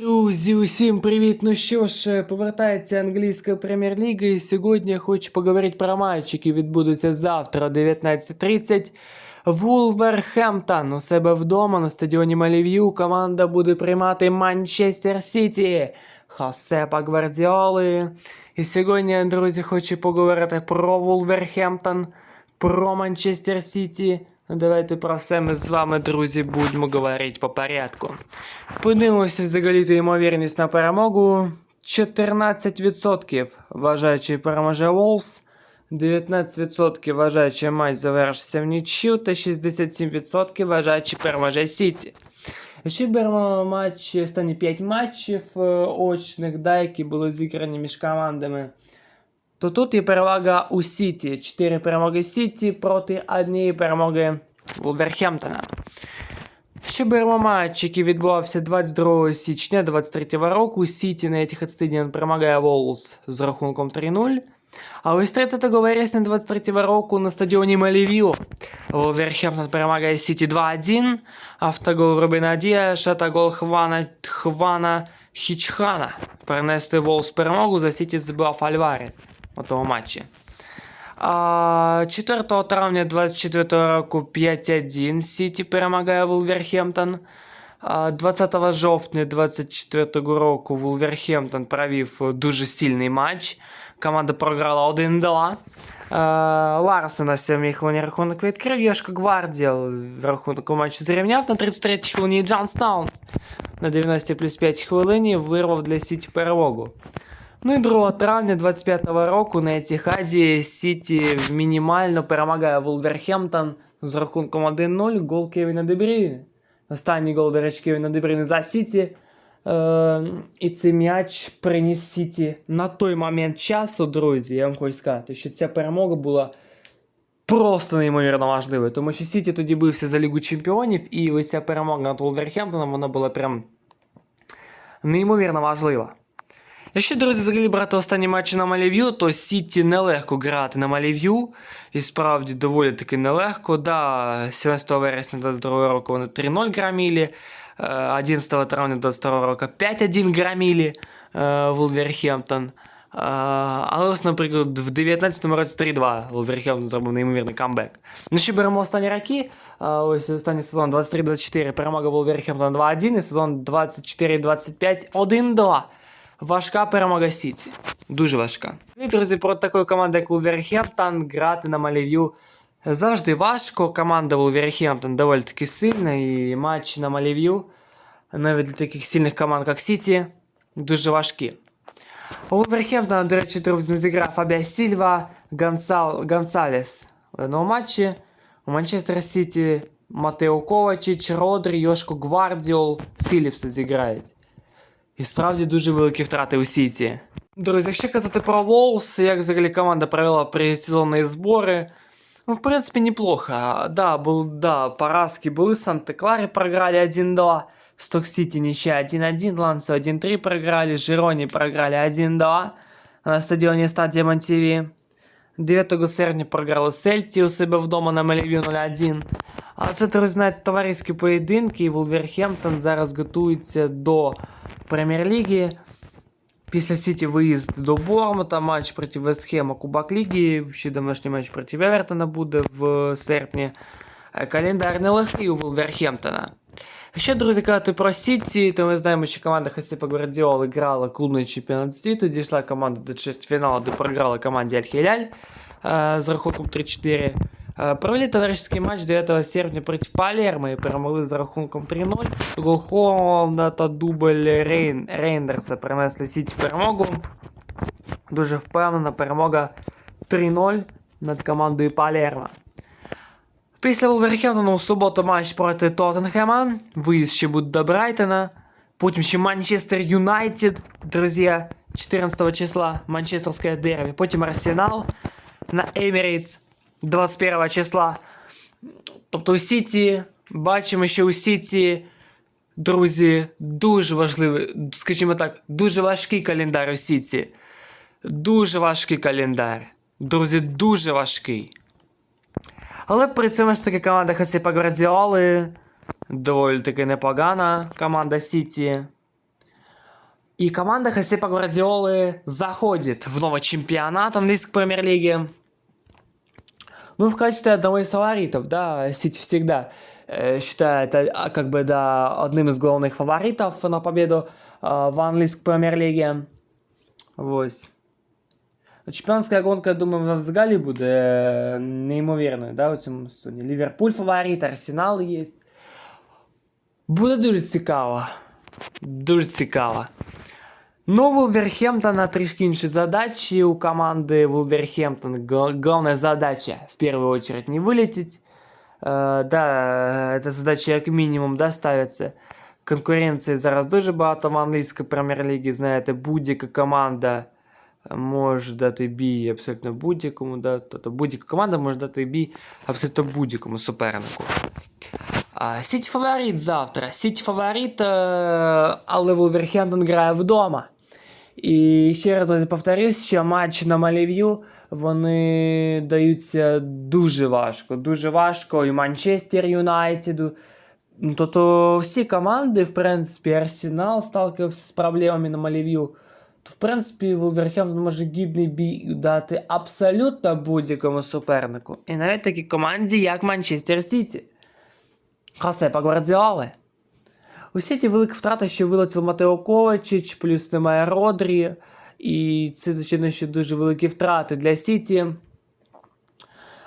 Друзі, усім привіт! Ну що ж, повертається англійська прем'єр-ліга, і сьогодні я хочу поговорити про матч, який відбудеться завтра о 19.30. Вулверхемптон у себе вдома на стадіоні Малів'ю команда буде приймати Манчестер Сіті Хосепа Гвардіоли. І сьогодні, друзі, хочу поговорити про Вулверхемптон, про Манчестер Сіті. Ну, давайте про все ми з вами, друзі, будемо говорити по порядку. Подивимося взагалі-то ймовірність на перемогу. 14% вважаючи переможе Волс, 19% вважаючи матч завершиться в нічю та 67% вважаючи переможе Сіті. Якщо беремо матч, останні 5 матчів е, очних, да, які були зіграні між командами, то тут є перевага у Сіті. 4 перемоги Сіті проти однієї перемоги Вулверхемптона. Ще беремо матч, який відбувався 22 січня 23 року. Сіті на Етіхад Стадіон перемагає Волс з рахунком 3-0. А ось 30 вересня 23 року на стадіоні Малівіо Вулверхемптон перемагає Сіті 2-1. Автогол Робіна Діаша та Хвана, Хвана Хічхана. Перенести Волс перемогу за Сіті забив Альварес у тому матчі. А, 4 травня 24 року 5-1 Сіті перемагає Вулверхемптон. 20 жовтня 24 року Вулверхемптон провів дуже сильний матч. Команда програла 1-2. Е, Ларсен на 7 хвилині рахунок відкрив. Йошко Гвардіал рахунок у матчі зрівняв на 33 хвилині. Джан Стаунс на 90 плюс 5 хвилині вирвав для Сіті перемогу. Ну і 2 травня 25-го року на Етіхаді Сіті мінімально перемагає Вулверхемптон з рахунком 1-0. Гол Кевіна Дебрюйне. Останній гол, до речі, Кевіна Дебрюйне за Сіті. Е, і цей м'яч приніс Сіті на той момент часу, друзі. Я вам хочу сказати, що ця перемога була просто неймовірно важливою. Тому що Сіті тоді бився за Лігу Чемпіонів, і ось ця перемога над Вулверхемптоном, вона була прям неймовірно важлива. Якщо, друзі, взагалі брати останні матчі на Малів'ю, то Сіті нелегко грати на Малів'ю. І справді доволі таки нелегко. Да, 17 вересня 22 року вони 3-0 грамілі. е, 11 травня 22 року 5-1 грамілі е, Вулверхемптон. Е, Але ось, наприклад, в 19-му році 3-2 Вулверхемптон зробив неймовірний камбек. Ну, ще беремо останні роки. е, Ось останній сезон 23-24 перемога Вулверхемптон 2-1 і сезон 24-25 1-2. Важка перемога Сіті. Дуже важка. І, друзі, проти такої команди, як Вулверхемптон, грати на Малів'ю завжди важко. Команда Вулверхемптон доволі таки сильна, і матчі на Малів'ю, навіть для таких сильних команд, як Сіті, дуже важкі. У Вулверхемптона, до речі, друзі, не зіграв Фабіа Сільва, Гонсал, Гонсалес в одному матчі. У Манчестер Сіті Матео Ковачич, Родрі, Йошко Гвардіол, Філіпс зіграють. І справді дуже великі втрати у Сіті. Друзі, якщо казати про Волс, як взагалі команда провела предсезонні збори, ну, в принципі, неплохо. Да, был, да, поразки були, Санта-Клари програли 1-2, Сток Сити ничья 1-1, Лансо 1-3 програли, Жироні програли 1-2 на стадіоні Стадія Монтіві. 9 серпня програли Сельті у себе вдома на Маліві 0-1. А це, друзі, знаєте, товариські поєдинки, і Вулверхемптон зараз готується до Прем'єр-ліги. Після Сіті виїзд до Бормута, матч проти Вестхема, Кубок Ліги, ще домашній матч проти Евертона буде в серпні. Е, Календар нелегкий у Вулверхемптона. Якщо, друзі, казати про Сіті, то ми знаємо, що команда Хасіпа Гвардіоли грала клубний чемпіонат світу, дійшла команда до чвертьфіналу, де програла команді Аль-Хіляль е, з рахунком 3-4. Е, Провели товарищеский матч 9 серпня проти Палермо і перемогли з рахунком 3-0. Гол Холланда та дубль Рейн, Рейндерса принесли Сіті перемогу. Дуже впевнена перемога 3-0 над командою Палермо. Після Вулверхемптона у суботу матч проти Тоттенхема. Виїзд ще буде до Брайтона. Потім ще Манчестер Юнайтед, друзі, 14 числа Манчестерське дербі. Потім Арсенал на Емірейтс 21 числа. Тобто у Сіті, бачимо, що у Сіті, друзі, дуже важливий, скажімо так, дуже важкий календар у Сіті. Дуже важкий календар. Друзі, дуже важкий. Але при цьому ж таки команда Хасіпа Гвардіоли доволі таки непогана команда Сіті. И команда Хосепа Гвардиолы заходит в новый чемпионат английской премьер-лиги. Ну, в качестве одного из фаворитов, да, Сити всегда э, считает э, а, как бы, да, одним из главных фаворитов на победу э, в английской прем'єр-лігі. Ось. Чемпіонська гонка, я думаю, взагалі буде е, неймовірною, да, у цьому сезоні. Ліверпуль фаворит, Арсенал є. Буде дуже цікаво. Дуже цікаво. Ну, Вулверхемптона трішки інші задачі у команди Вулверхемптон. Гла- Главная задача в первую очередь не вылететь. Е, да, эта задача як мінімум да, ставиться. Конкуренції зараз дуже багато в англійській прем'єр-лігі. Знаєте, будь-яка команда може дати бій абсолютно будь-якому. Да, тобто будь-яка команда може дати бій абсолютно будь-якому супернику. А, Сіті фаворит завтра. Сіті фаворит, е, але Вулверхемптон грає вдома. І ще раз повторюсь, що матч на Малів'ю вони даються дуже важко. Дуже важко і Манчестер Юнайтеду. Ну, тобто всі команди, в принципі, Арсенал сталкивався з проблемами на Малів'ю. То, в принципі, Вулверхемптон може гідний бій дати абсолютно будь-якому супернику. І навіть такій команді, як Манчестер Сіті. Хосепа Гвардіоли. У Сіті велика втрата, що вилетів Матео Ковачич, плюс немає Родрі. І це, звичайно, ще дуже великі втрати для Сіті.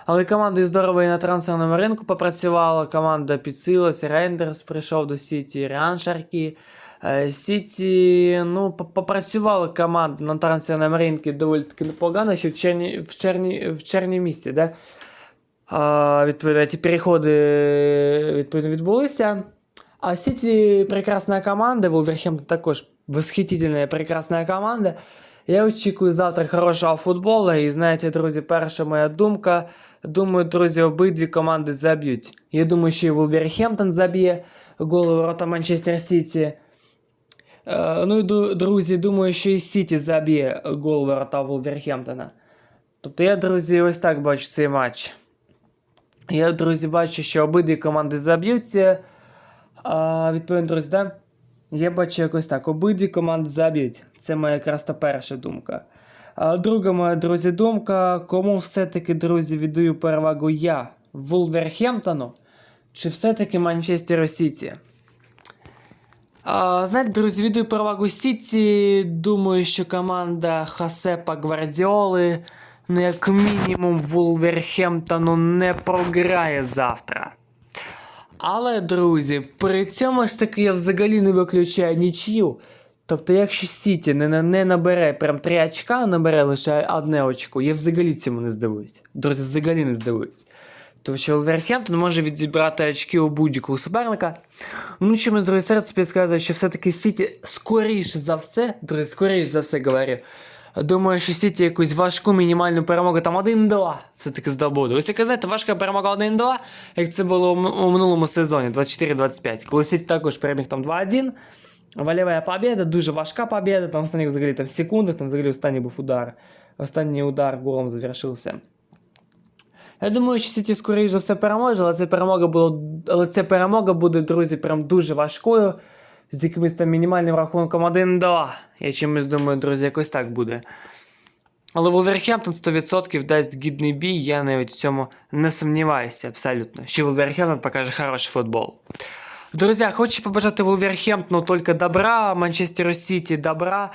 Але команда і здорово і на трансферному ринку попрацювала. Команда підсилилася, Рейндерс прийшов до Сіті, Ріан Шаркі. Е, Сіті, ну, попрацювала команда на трансферному ринку доволі таки непогано, що в черні, в черні, в червні місці, да? А, відповідно, ці переходи відповідно відбулися. А Сіті прекрасна команда, Вулверхемптон також восхитительна, прекрасна команда. Я очікую завтра хорошого футболу. І знаєте, друзі, перша моя думка. Думаю, друзі, обидві команди заб'ють. Я думаю, що і Вулверхемптон заб'є гол у ворота Манчестер Сіті. Е, ну і друзі, думаю, що і Сіті заб'є гол ворота Вулверхемптона. Тобто я, друзі, ось так бачу цей матч. Я, друзі, бачу, що обидві команди заб'ються. А, відповідно, друзі, да? Я бачу якось так. Обидві команди заб'ють. Це моя якраз та перша думка. А друга моя, друзі, думка, кому все-таки, друзі, віддаю перевагу я? Вулверхемптону чи все-таки Манчестеру Сіті? А, знаєте, друзі, віддаю перевагу Сіті. Думаю, що команда Хосепа Гвардіоли, ну, як мінімум, Вулверхемптону не програє завтра. Але, друзі, при цьому ж таки я взагалі не виключаю нічию. Тобто, якщо Сіті не, не, набере прям 3 очка, а набере лише одне очко, я взагалі цьому не здивуюсь. Друзі, взагалі не здивуюсь. Тому що Вулверхемптон може відібрати очки у будь-якого суперника. Ну, чомусь, друзі, серце підказує, що все-таки Сіті скоріше за все, друзі, скоріше за все говорю. Думаю, що Сіті якусь важку мінімальну перемогу там 1-2 все-таки здобуде. Ось як казати, важка перемога 1-2, як це було у минулому сезоні 24-25. Коли Сіті також переміг там 2-1. Валєва победа, дуже важка победа, там останні взагалі там секунди, там взагалі останній був удар. Останній удар голом завершився. Я думаю, що Сіті скоріше за все переможе, але ця перемога була, але ця перемога буде, друзі, прям дуже важкою. З якимось там мінімальним рахунком 1-2. Я чимось думаю, друзі, якось так буде. Але Вулверхемптон 100% дасть гідний бій, я навіть в цьому не сумніваюся абсолютно. Що Вулверхемптон покаже хороший футбол. Друзья, хочу побажати Вулверхемптону только добра, Манчестеру Сити добра,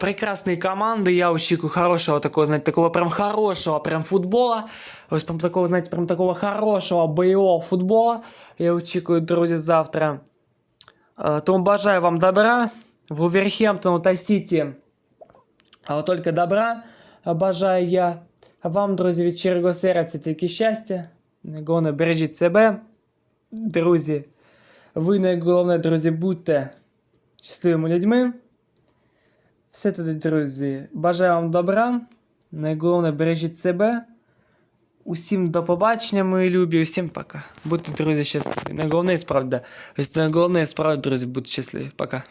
прекрасные команды, я очікую хорошего такого, знаете, такого прям хорошего прям футбола, ось прям такого, знаете, прям такого хорошего бойового футбола, я очікую, друзі, завтра. Е, Тому бажаю вам добра, Вулверхемптону та Сіті, але тільки добра бажаю я. А вам, друзі, від щирого серця тільки щастя, головне бережіть себе, друзі. Ви найголовне, друзі, будьте щасливими людьми. Все тоді, друзі. Бажаю вам добра. Найголовне, бережіть себе. Усім до побачення, мої любі, усім пока. Будьте, друзі, щасливі. Найголовне, справді, ось найголовне, справді, друзі, будьте щасливі. Пока.